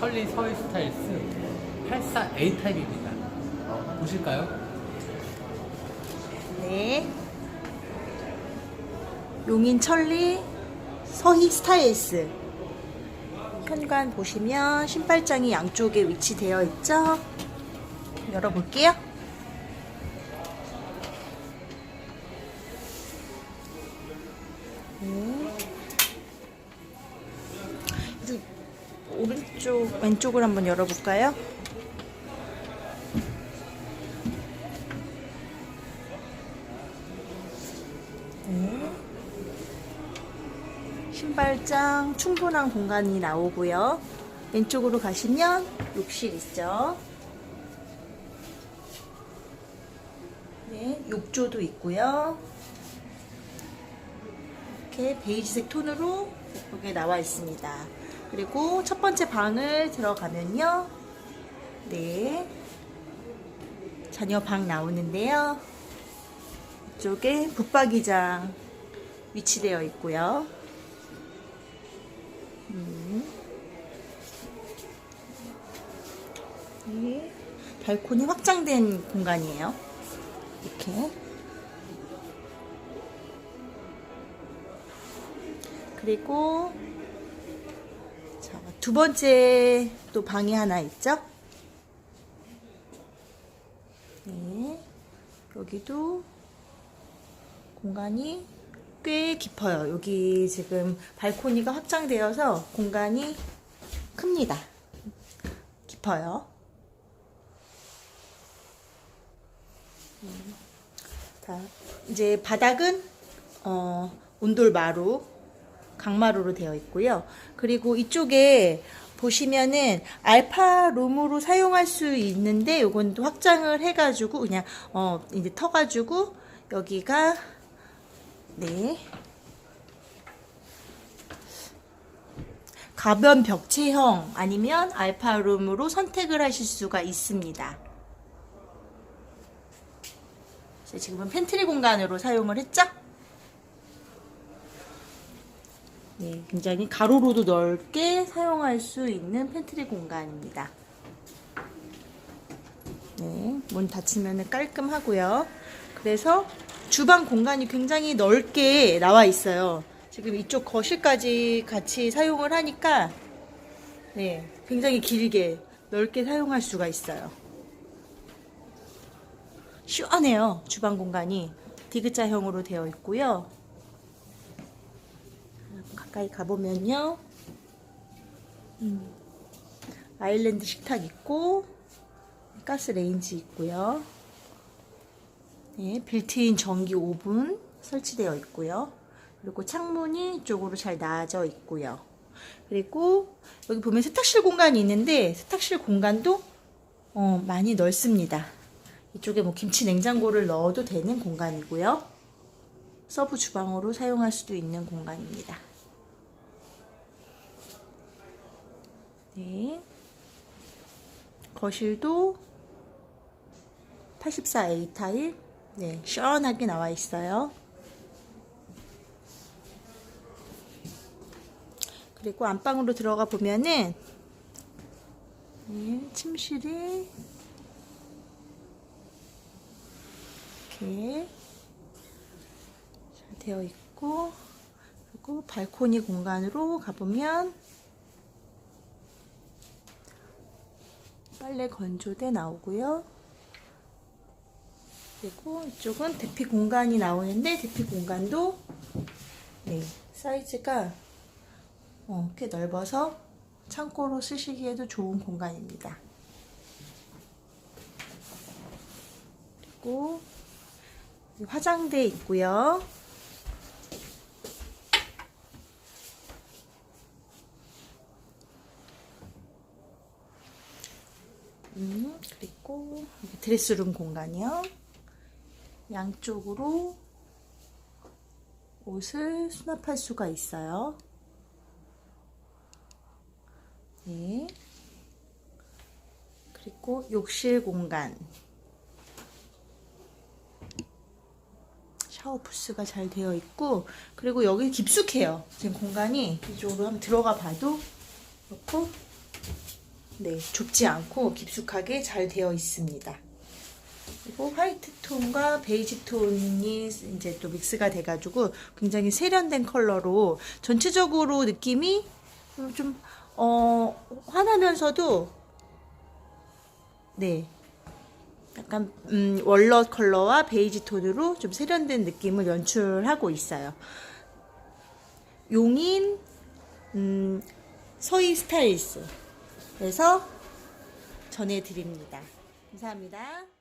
천리 서울 스타일스 84A 타입입니다. 어, 보실까요? 네. 용인 천리 서희 스타일스. 현관 보시면 신발장이 양쪽에 위치되어 있죠? 열어볼게요. 왼쪽을 한번 열어볼까요? 네. 신발장 충분한 공간이 나오고요. 왼쪽으로 가시면 욕실 있죠. 네, 욕조도 있고요. 이렇게 베이지색 톤으로 예쁘게 나와 있습니다. 그리고 첫 번째 방을 들어가면요. 네. 자녀 방 나오는데요. 이쪽에 붙박이장 위치되어 있고요. 음. 네. 발코니 확장된 공간이에요. 이렇게. 그리고 자, 두 번째 또 방이 하나 있죠? 네. 여기도 공간이 꽤 깊어요. 여기 지금 발코니가 확장되어서 공간이 큽니다. 깊어요. 음. 자, 이제 바닥은 어, 온돌 마루, 강마루로 되어 있고요. 그리고 이쪽에 보시면은 알파 룸으로 사용할 수 있는데 요건 또 확장을 해가지고 그냥 어 이제 터가지고 여기가 네 가변 벽체형 아니면 알파 룸으로 선택을 하실 수가 있습니다. 지금은 팬트리 공간으로 사용을 했죠? 네, 굉장히 가로로도 넓게 사용할 수 있는 팬트리 공간입니다. 네, 문 닫히면 깔끔하고요. 그래서 주방 공간이 굉장히 넓게 나와 있어요. 지금 이쪽 거실까지 같이 사용을 하니까 네, 굉장히 길게 넓게 사용할 수가 있어요. 시원해요. 주방 공간이 디귿자형으로 되어 있고요. 가까이 가보면요. 음, 아일랜드 식탁 있고 가스 레인지 있고요. 네, 빌트인 전기 오븐 설치되어 있고요. 그리고 창문이 이쪽으로 잘 나아져 있고요. 그리고 여기 보면 세탁실 공간이 있는데 세탁실 공간도 어, 많이 넓습니다. 이쪽에 뭐 김치 냉장고를 넣어도 되는 공간이고요. 서브 주방으로 사용할 수도 있는 공간입니다. 네. 거실도 84A 타입. 네, 시원하게 나와 있어요. 그리고 안방으로 들어가 보면은 네, 침실이 이렇게 잘 되어 있고 그리고 발코니 공간으로 가보면 빨래 건조대 나오고요. 그리고 이쪽은 대피 공간이 나오는데 대피 공간도 네, 사이즈가 어, 꽤 넓어서 창고로 쓰시기에도 좋은 공간입니다. 그리고 화장대 있고요. 음, 그리고 드레스룸 공간이요. 양쪽으로 옷을 수납할 수가 있어요. 네. 그리고 욕실 공간. 샤워 부스가 잘 되어 있고, 그리고 여기 깊숙해요. 지금 공간이 이쪽으로 한번 들어가 봐도 그렇고, 네, 좁지 않고 깊숙하게 잘 되어 있습니다. 그리고 화이트 톤과 베이지 톤이 이제 또 믹스가 돼가지고 굉장히 세련된 컬러로 전체적으로 느낌이 좀, 어, 환하면서도, 네. 약간, 음, 월넛 컬러와 베이지 톤으로 좀 세련된 느낌을 연출하고 있어요. 용인, 음, 서희 스타일스. 에서 전해드립니다. 감사합니다.